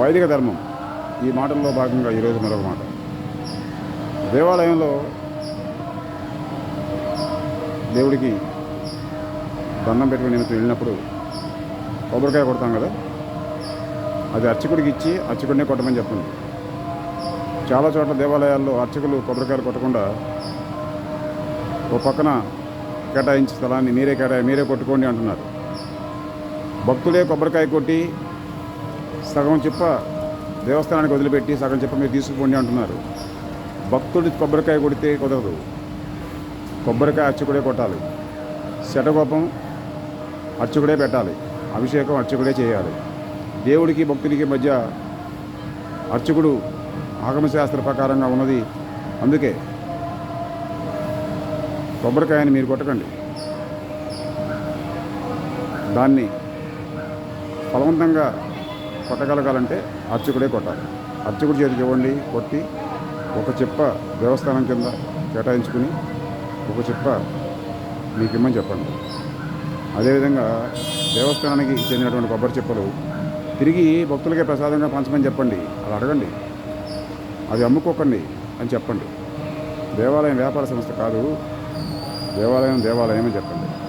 వైదిక ధర్మం. ఈ మాటల్లో భాగంగా ఈరోజు మరొక మాట. దేవాలయంలో దేవుడికి దండం పెట్టుకుని నిమిత్తం వెళ్ళినప్పుడు కొబ్బరికాయ కొడతాం కదా? అది అర్చకుడికి ఇచ్చి అర్చకుడినే కొట్టమని చెప్పండి చాలా చోట్ల దేవాలయాల్లో అర్చకులు కొబ్బరికాయలు కొట్టకుండా ఓ పక్కన కేటాయించి స్థలాన్ని మీరే కేటాయి మీరే కొట్టుకోండి అంటున్నారు. భక్తులే కొబ్బరికాయ కొట్టి సగం చిప్ప దేవస్థానానికి వదిలిపెట్టి సగం చెప్ప మీరు తీసుకుపోండి అంటున్నారు. భక్తుడి కొబ్బరికాయ కొడితే కుదరదు. కొబ్బరికాయ అర్చకుడే కొట్టాలి. శటగోపం అర్చకుడే పెట్టాలి. అభిషేకం అర్చకుడే చేయాలి. దేవుడికి భక్తుడికి మధ్య అర్చకుడు ఆగమశాస్త్ర ప్రకారంగా ఉన్నది. అందుకే కొబ్బరికాయని మీరు కొట్టకండి. దాన్ని బలవంతంగా కొట్టగలగాలంటే అర్చకుడే కొట్టాలి. అర్చకుడి చేతికి ఇవ్వండి కొట్టి ఒక చిప్ప దేవస్థానం కింద కేటాయించుకుని ఒక చిప్ప మీకు ఇమ్మని చెప్పండి. అదేవిధంగా దేవస్థానానికి చెందినటువంటి కొబ్బరి చిప్పలు తిరిగి భక్తులకే ప్రసాదంగా పంచమని చెప్పండి. అలా అడగండి. అది అమ్ముకోకండి అని చెప్పండి. దేవాలయం వ్యాపార సంస్థ కాదు. దేవాలయం దేవాలయం అని చెప్పండి.